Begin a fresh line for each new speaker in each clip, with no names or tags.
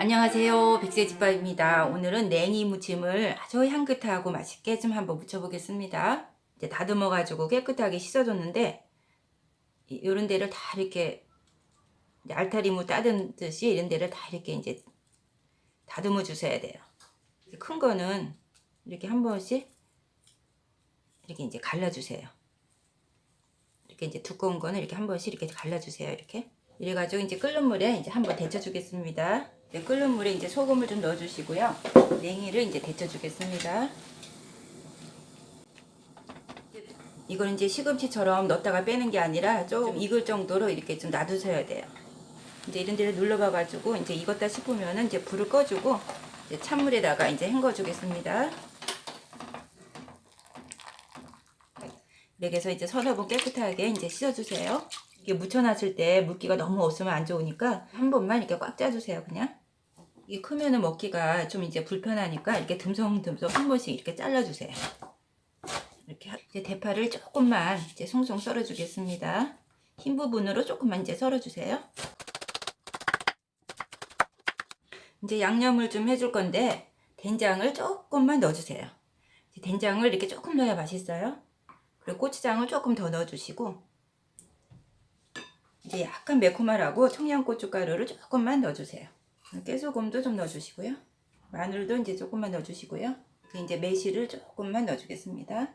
안녕하세요. 백세집밥입니다. 오늘은 냉이 무침을 아주 향긋하고 맛있게 좀 한번 무쳐보겠습니다. 이제 다듬어 가지고 깨끗하게 씻어줬는데 이- 이런 데를 다 이렇게 알타리무 따든 듯이 이런 데를 다 이렇게 이제 다듬어 주셔야 돼요. 큰 거는 이렇게 한 번씩 이렇게 이제 갈라주세요. 이렇게 이제 두꺼운 거는 이렇게 한 번씩 이렇게 갈라주세요. 이렇게. 이래가지고 이제 끓는 물에 이제 한번 데쳐주겠습니다. 이제 끓는 물에 이제 소금을 좀 넣어주시고요. 냉이를 이제 데쳐주겠습니다. 이걸 이제 시금치처럼 넣었다가 빼는 게 아니라 좀 익을 정도로 이렇게 좀 놔두셔야 돼요. 이제 이런 데를 눌러봐가지고 이제 익었다 싶으면은 이제 불을 꺼주고 이제 찬물에다가 이제 헹궈주겠습니다. 이렇게 해서 이제 서너 번 깨끗하게 이제 씻어주세요. 이게 묻혀놨을 때 물기가 너무 없으면 안 좋으니까 한 번만 이렇게 꽉 짜주세요, 그냥. 이게 크면은 먹기가 좀 이제 불편하니까 이렇게 듬성듬성 한 번씩 이렇게 잘라주세요. 이렇게 하- 이제 대파를 조금만 이제 송송 썰어 주겠습니다. 흰 부분으로 조금만 이제 썰어 주세요. 이제 양념을 좀 해줄 건데 된장을 조금만 넣어주세요. 된장을 이렇게 조금 넣어야 맛있어요. 그리고 고추장을 조금 더 넣어주시고 이제 약간 매콤하라고 청양고춧가루를 조금만 넣어주세요. 깨소금도 좀 넣어주시고요. 마늘도 이제 조금만 넣어주시고요. 그 이제 매실을 조금만 넣어주겠습니다.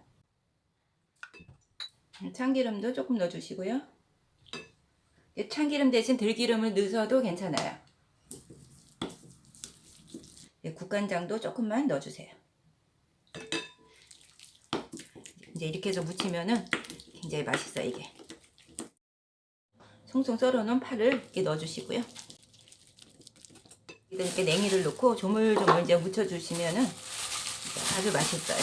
참기름도 조금 넣어주시고요. 참기름 대신 들기름을 넣으셔도 괜찮아요. 이제 국간장도 조금만 넣어주세요. 이제 이렇게 해서 무치면은 굉장히 맛있어요 이게. 송송 썰어놓은 파를 이렇게 넣어주시고요. 이렇게 냉이를 넣고 조물조물 이제 무쳐주시면은 이제 아주 맛있어요.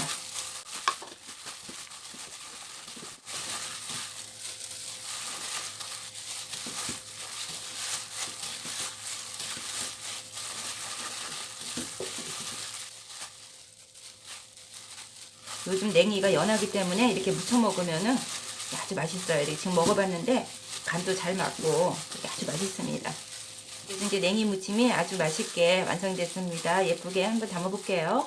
요즘 냉이가 연하기 때문에 이렇게 무쳐 먹으면은 아주 맛있어요. 지금 먹어봤는데 간도 잘 맞고 아주 맛있습니다. 이제 냉이 무침이 아주 맛있게 완성됐습니다. 예쁘게 한번 담아볼게요.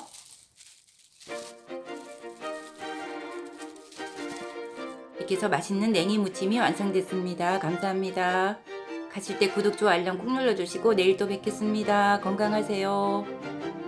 이렇게 해서 맛있는 냉이 무침이 완성됐습니다. 감사합니다. 가실 때 구독, 좋아요, 알람 꼭 눌러주시고 내일 또 뵙겠습니다. 건강하세요.